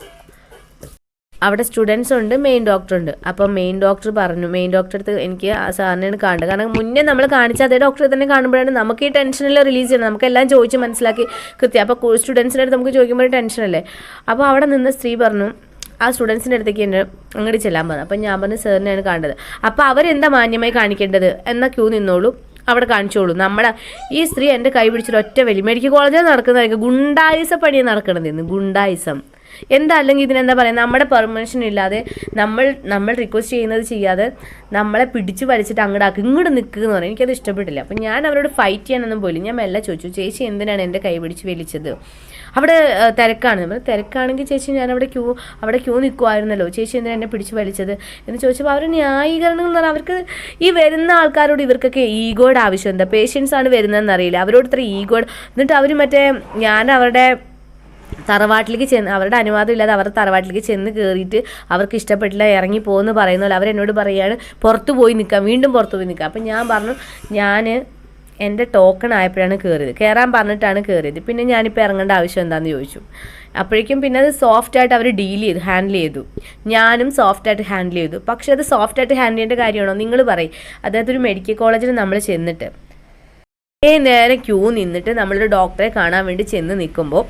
അവിടെ സ്റ്റുഡൻസ് ഉണ്ട് മെയിൻ ഡോക്ടർ ഉണ്ട്. അപ്പം മെയിൻ ഡോക്ടർ പറഞ്ഞു മെയിൻ ഡോക്ടർ അടുത്ത് എനിക്ക് ആ സാറിനെയാണ് കാണേണ്ടത്. കാരണം മുന്നേ നമ്മൾ കാണിച്ച അതേ ഡോക്ടറെ തന്നെ കാണുമ്പോഴാണ് നമുക്ക് ഈ ടെൻഷനിൽ റിലീസ് ചെയ്യണം. നമുക്കെല്ലാം ചോദിച്ച് മനസ്സിലാക്കി കൃത്യം. അപ്പോൾ സ്റ്റുഡൻസിന്റെ അടുത്ത് നമുക്ക് ചോദിക്കുമ്പോൾ ടെൻഷനല്ലേ അപ്പോൾ അവിടെ നിന്ന് സ്ത്രീ പറഞ്ഞു ആ സ്റ്റുഡൻസിന്റെ അടുത്തേക്ക് എന്നെ അങ്ങോട്ട് ചെല്ലാൻ പറഞ്ഞു. അപ്പം ഞാൻ പറഞ്ഞു സാറിനെയാണ് കാണേണ്ടത്. അപ്പോൾ അവരെന്താ മാന്യമായി കാണിക്കേണ്ടത്? എന്നാൽ ക്യൂ നിന്നോളൂ. അവിടെ കാണിച്ചോളൂ. നമ്മുടെ ഈ സ്ത്രീ എന്റെ കൈ പിടിച്ചിട്ട് ഒറ്റ വലി മെഡിക്കൽ കോളേജിൽ നടക്കുന്നതായിരിക്കും പണി പണിയാണ് നടക്കണതെന്ന് ഗുണ്ടായിസം. എന്താ അല്ലെങ്കിൽ ഇതിനെന്താ പറയുക നമ്മുടെ പെർമിഷൻ ഇല്ലാതെ നമ്മൾ നമ്മൾ റിക്വസ്റ്റ് ചെയ്യുന്നത് ചെയ്യാതെ നമ്മളെ പിടിച്ച് വലിച്ചിട്ട് അങ്ങോട്ടാക്കി ഇങ്ങോട്ട് നിൽക്കുക എന്ന് പറയും. എനിക്കത് ഇഷ്ടപ്പെട്ടില്ല. അപ്പം ഞാൻ അവരോട് ഫൈറ്റ് ചെയ്യാനൊന്നും പോയില്ല. ഞാൻ മെല്ലെ ചോദിച്ചു ചേച്ചി എന്തിനാണ് എന്റെ കൈ പിടിച്ച് വലിച്ചത്? അവിടെ തിരക്കാണ്. നമ്മൾ തിരക്കാണെങ്കിൽ ചേച്ചി ഞാൻ അവിടെ ക്യൂ അവിടെ ക്യൂ നിൽക്കുമായിരുന്നല്ലോ ചേച്ചി എന്തിനാണ് എന്നെ പിടിച്ച് വലിച്ചത് എന്ന് ചോദിച്ചപ്പോൾ അവർ ന്യായീകരണം എന്ന് പറഞ്ഞാൽ അവർക്ക് ഈ വരുന്ന ആൾക്കാരോട് ഇവർക്കൊക്കെ ഈഗോയുടെ ആവശ്യം എന്താ? പേഷ്യൻസ് ആണ് വരുന്നതെന്ന് അറിയില്ല. അവരോട് ഇത്ര ഈഗോ എന്നിട്ട് അവർ മറ്റേ ഞാൻ അവരുടെ തറവാട്ടിലേക്ക് ചെന്ന് അവരുടെ അനുവാദം ഇല്ലാതെ അവരുടെ തറവാട്ടിലേക്ക് ചെന്ന് കയറിയിട്ട് അവർക്ക് ഇഷ്ടപ്പെട്ടില്ല ഇറങ്ങി പോകുമെന്ന് പറയുന്ന പോലെ അവരെന്നോട് പറയുകയാണ് പുറത്ത് പോയി നിൽക്കാം വീണ്ടും പുറത്ത് പോയി നിൽക്കാം. അപ്പം ഞാൻ പറഞ്ഞു ഞാൻ എന്റെ ടോക്കൺ ആയപ്പോഴാണ് കയറിയത് കയറാൻ പറഞ്ഞിട്ടാണ് കയറിയത് പിന്നെ ഞാനിപ്പോൾ ഇറങ്ങേണ്ട ആവശ്യം എന്താണെന്ന് ചോദിച്ചു. അപ്പോഴേക്കും പിന്നെ അത് സോഫ്റ്റ് ആയിട്ട് അവർ ഡീൽ ചെയ്തു ഹാൻഡിൽ ചെയ്തു. ഞാനും സോഫ്റ്റ് ആയിട്ട് ഹാൻഡിൽ ചെയ്തു. പക്ഷെ അത് സോഫ്റ്റ് ആയിട്ട് ഹാൻഡിൽ ചെയ്യേണ്ട കാര്യമാണോ? നിങ്ങൾ പറയും. അതായത് ഒരു മെഡിക്കൽ കോളേജിൽ നമ്മൾ ചെന്നിട്ട് കുറേ നേരം ക്യൂ നിന്നിട്ട് നമ്മളൊരു ഡോക്ടറെ കാണാൻ വേണ്ടി ചെന്ന് നിൽക്കുമ്പോൾ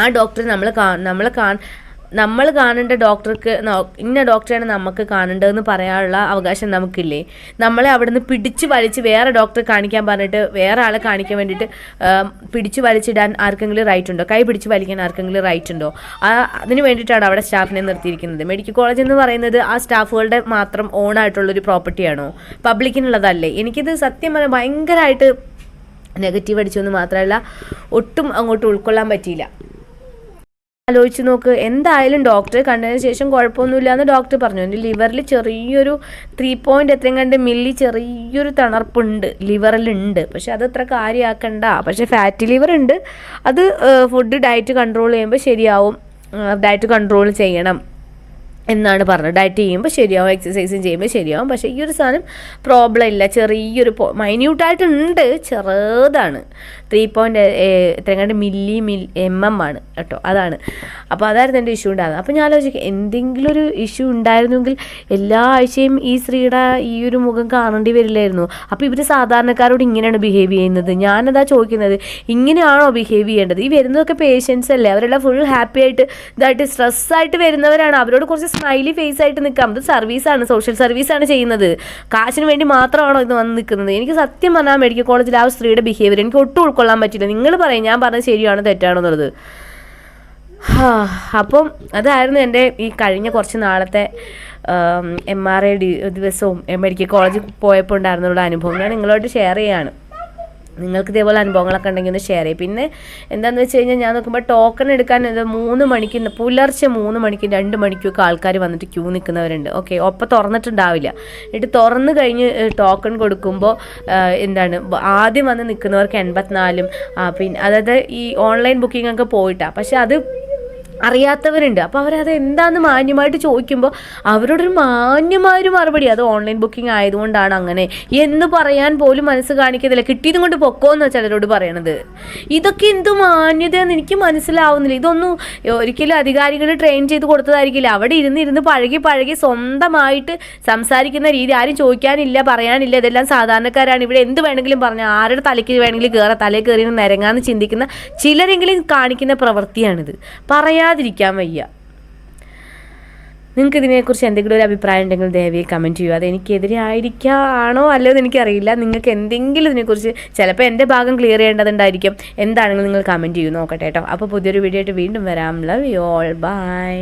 ആ ഡോക്ടറെ നമ്മൾ കാ നമ്മൾ കാ നമ്മൾ കാണേണ്ട ഡോക്ടർക്ക് ഇന്ന ഡോക്ടറെയാണ് നമുക്ക് കാണേണ്ടതെന്ന് പറയാനുള്ള അവകാശം നമുക്കില്ലേ? നമ്മളെ അവിടുന്ന് പിടിച്ച് വലിച്ച് വേറെ ഡോക്ടറെ കാണിക്കാൻ പറഞ്ഞിട്ട് വേറെ ആളെ കാണിക്കാൻ വേണ്ടിയിട്ട് പിടിച്ച് വലിച്ചിടാൻ ആർക്കെങ്കിലും റൈറ്റ് ഉണ്ടോ? കൈ പിടിച്ച് വലിക്കാൻ ആർക്കെങ്കിലും റൈറ്റ് ഉണ്ടോ? അതിന് വേണ്ടിയിട്ടാണ് അവിടെ സ്റ്റാഫിനെ നിർത്തിയിരിക്കുന്നത്. മെഡിക്കൽ കോളേജ് എന്ന് പറയുന്നത് ആ സ്റ്റാഫുകളുടെ മാത്രം ഓൺ ആയിട്ടുള്ളൊരു പ്രോപ്പർട്ടിയാണോ പബ്ലിക്കിനുള്ളതല്ലേ എനിക്കിത് സത്യം പറഞ്ഞാൽ ഭയങ്കരമായിട്ട് നെഗറ്റീവ് അടിച്ചൊന്നും മാത്രമല്ല ഒട്ടും അങ്ങോട്ട് ഉൾക്കൊള്ളാൻ പറ്റിയില്ല. ആലോചിച്ച് നോക്ക്. എന്തായാലും ഡോക്ടറെ കണ്ടതിന് ശേഷം കുഴപ്പമൊന്നുമില്ല എന്ന് ഡോക്ടർ പറഞ്ഞു. എന്റെ ലിവറിൽ ചെറിയൊരു ത്രീ പോയിന്റ് എത്രയും കണ്ട് മില്ലി ചെറിയൊരു തണർപ്പുണ്ട് ലിവറിലുണ്ട് പക്ഷെ അത് അത്ര കാര്യമാക്കണ്ട പക്ഷെ ഫാറ്റ് ലിവർ ഉണ്ട്. അത് ഫുഡ് ഡയറ്റ് കൺട്രോൾ ചെയ്യുമ്പോൾ ശരിയാവും. ഡയറ്റ് കൺട്രോൾ ചെയ്യണം എന്നാണ് പറഞ്ഞത്. ഡയറ്റ് ചെയ്യുമ്പോൾ ശരിയാവും. എക്സസൈസും ചെയ്യുമ്പോൾ ശരിയാവും. പക്ഷേ ഈ ഒരു സാധനം പ്രോബ്ലം ഇല്ല. ചെറിയൊരു മൈന്യൂട്ടായിട്ടുണ്ട് ചെറുതാണ്. ത്രീ പോയിന്റ് എത്രങ്ങാണ്ട് മില്ലി മിൽ എം എം ആണ് കേട്ടോ അതാണ്. അപ്പോൾ അതായിരുന്നു എന്റെ ഇഷ്യൂ ഉണ്ടാകുന്നത് അപ്പോൾ ഞാൻ ആലോചിക്കും എന്തെങ്കിലും ഒരു ഇഷ്യൂ ഉണ്ടായിരുന്നെങ്കിൽ എല്ലാ ആഴ്ചയും ഈ സ്ത്രീയുടെ ഈ ഒരു മുഖം കാണേണ്ടി വരില്ലായിരുന്നു. അപ്പോൾ ഇവർ സാധാരണക്കാരോട് ഇങ്ങനെയാണ് ബിഹേവ് ചെയ്യുന്നത്. ഞാനതാ ചോദിക്കുന്നത് ഇങ്ങനെയാണോ ബിഹേവ് ചെയ്യേണ്ടത്? ഈ വരുന്നതൊക്കെ പേഷ്യൻസ് അല്ലേ? അവരെല്ലാം ഫുൾ ഹാപ്പി ആയിട്ട് ഇതായിട്ട് സ്ട്രെസ്സായിട്ട് വരുന്നവരാണ്. അവരോട് കുറച്ച് സ്മൈലി ഫേസ് ആയിട്ട് നിൽക്കാം. ഇത് സർവീസാണ് സോഷ്യൽ സർവീസാണ് ചെയ്യുന്നത്. കാശിന് വേണ്ടി മാത്രമാണോ ഇത് വന്ന് നിൽക്കുന്നത്? എനിക്ക് സത്യം പറഞ്ഞാൽ മെഡിക്കൽ കോളേജിൽ ആ സ്ത്രീയുടെ ബിഹേവിയർ എനിക്ക് ഒട്ടും ഉൾക്കൊള്ളാൻ പറ്റില്ല. നിങ്ങൾ പറയും ഞാൻ പറഞ്ഞത് ശരിയാണോ തെറ്റാണോ എന്നുള്ളത്. അപ്പം അതായിരുന്നു എന്റെ ഈ കഴിഞ്ഞ കുറച്ച് നാളത്തെ എം ആർ ഐ ഡി ദിവസവും മെഡിക്കൽ കോളേജിൽ പോയപ്പോൾ ഉണ്ടായിരുന്നുള്ള അനുഭവം. ഞാൻ നിങ്ങളോട് ഷെയർ ചെയ്യാണ്. നിങ്ങൾക്ക് ഇതേപോലെ അനുഭവങ്ങളൊക്കെ ഉണ്ടെങ്കിൽ ഒന്ന് ഷെയർ ചെയ്യും. പിന്നെ എന്താണെന്ന് വെച്ച് കഴിഞ്ഞാൽ ഞാൻ നോക്കുമ്പോൾ ടോക്കൺ എടുക്കാൻ ഇത് മൂന്ന് മണിക്ക് പുലർച്ചെ മൂന്ന് മണിക്ക് രണ്ട് മണിക്കൊക്കെ ആൾക്കാർ വന്നിട്ട് ക്യൂ നിൽക്കുന്നവരുണ്ട്. ഓക്കെ ഒപ്പം തുറന്നിട്ടുണ്ടാവില്ല. എന്നിട്ട് തുറന്നു കഴിഞ്ഞ് ടോക്കൺ കൊടുക്കുമ്പോൾ എന്താണ് ആദ്യം വന്ന് നിൽക്കുന്നവർക്ക് എൺപത്തിനാലും പിന്നെ അതായത് ഈ ഓൺലൈൻ ബുക്കിംഗ് ഒക്കെ പോയിട്ടാണ് പക്ഷെ അത് അറിയാത്തവരുണ്ട്. അപ്പോൾ അവരത് എന്താന്ന് മാന്യമായിട്ട് ചോദിക്കുമ്പോൾ അവരോടൊരു മാന്യമായൊരു മറുപടി. അത് ഓൺലൈൻ ബുക്കിംഗ് ആയതുകൊണ്ടാണ് അങ്ങനെ. എന്ന് പറയാൻ പോലും മനസ്സ് കാണിക്കുന്നില്ല കിട്ടിയതും കൊണ്ട് പൊക്കോന്ന് ചിലരോട് പറയണത്. ഇതൊക്കെ എന്ത് മാന്യതയെന്ന് എനിക്ക് മനസ്സിലാവുന്നില്ല. ഇതൊന്നും ഒരിക്കലും അധികാരികൾ ട്രെയിൻ ചെയ്ത് കൊടുത്തതായിരിക്കില്ല. അവിടെ ഇരുന്ന് ഇരുന്ന് പഴകി പഴകി സ്വന്തമായിട്ട് സംസാരിക്കുന്ന രീതി. ആരും ചോദിക്കാനില്ല പറയാനില്ല. ഇതെല്ലാം സാധാരണക്കാരാണ്. ഇവിടെ എന്ത് വേണമെങ്കിലും പറഞ്ഞു ആരുടെ തലയ്ക്ക് വേണമെങ്കിലും കയറാം തലയിൽ കയറി നിരങ്ങാന്ന് ചിന്തിക്കുന്ന ചിലരെങ്കിലും കാണിക്കുന്ന പ്രവൃത്തിയാണിത്. പറയാതിരിക്കാൻ വയ്യ. നിങ്ങൾക്ക് ഇതിനെക്കുറിച്ച് എന്തെങ്കിലും ഒരു അഭിപ്രായം ഉണ്ടെങ്കിൽ ദയവായി കമന്റ് ചെയ്യുക. അത് എനിക്കെതിരെ ആയിരിക്കാണോ അല്ലോ എന്ന് എനിക്കറിയില്ല. നിങ്ങൾക്ക് എന്തെങ്കിലും ഇതിനെക്കുറിച്ച് ചിലപ്പോൾ എന്റെ ഭാഗം ക്ലിയർ ചെയ്യേണ്ടതുണ്ടായിരിക്കും. എന്താണെങ്കിലും നിങ്ങൾ കമന്റ് ചെയ്യൂ നോക്കട്ടെ കേട്ടോ. അപ്പോൾ പുതിയൊരു വീഡിയോ ആയിട്ട് വീണ്ടും വരാം. Love you all by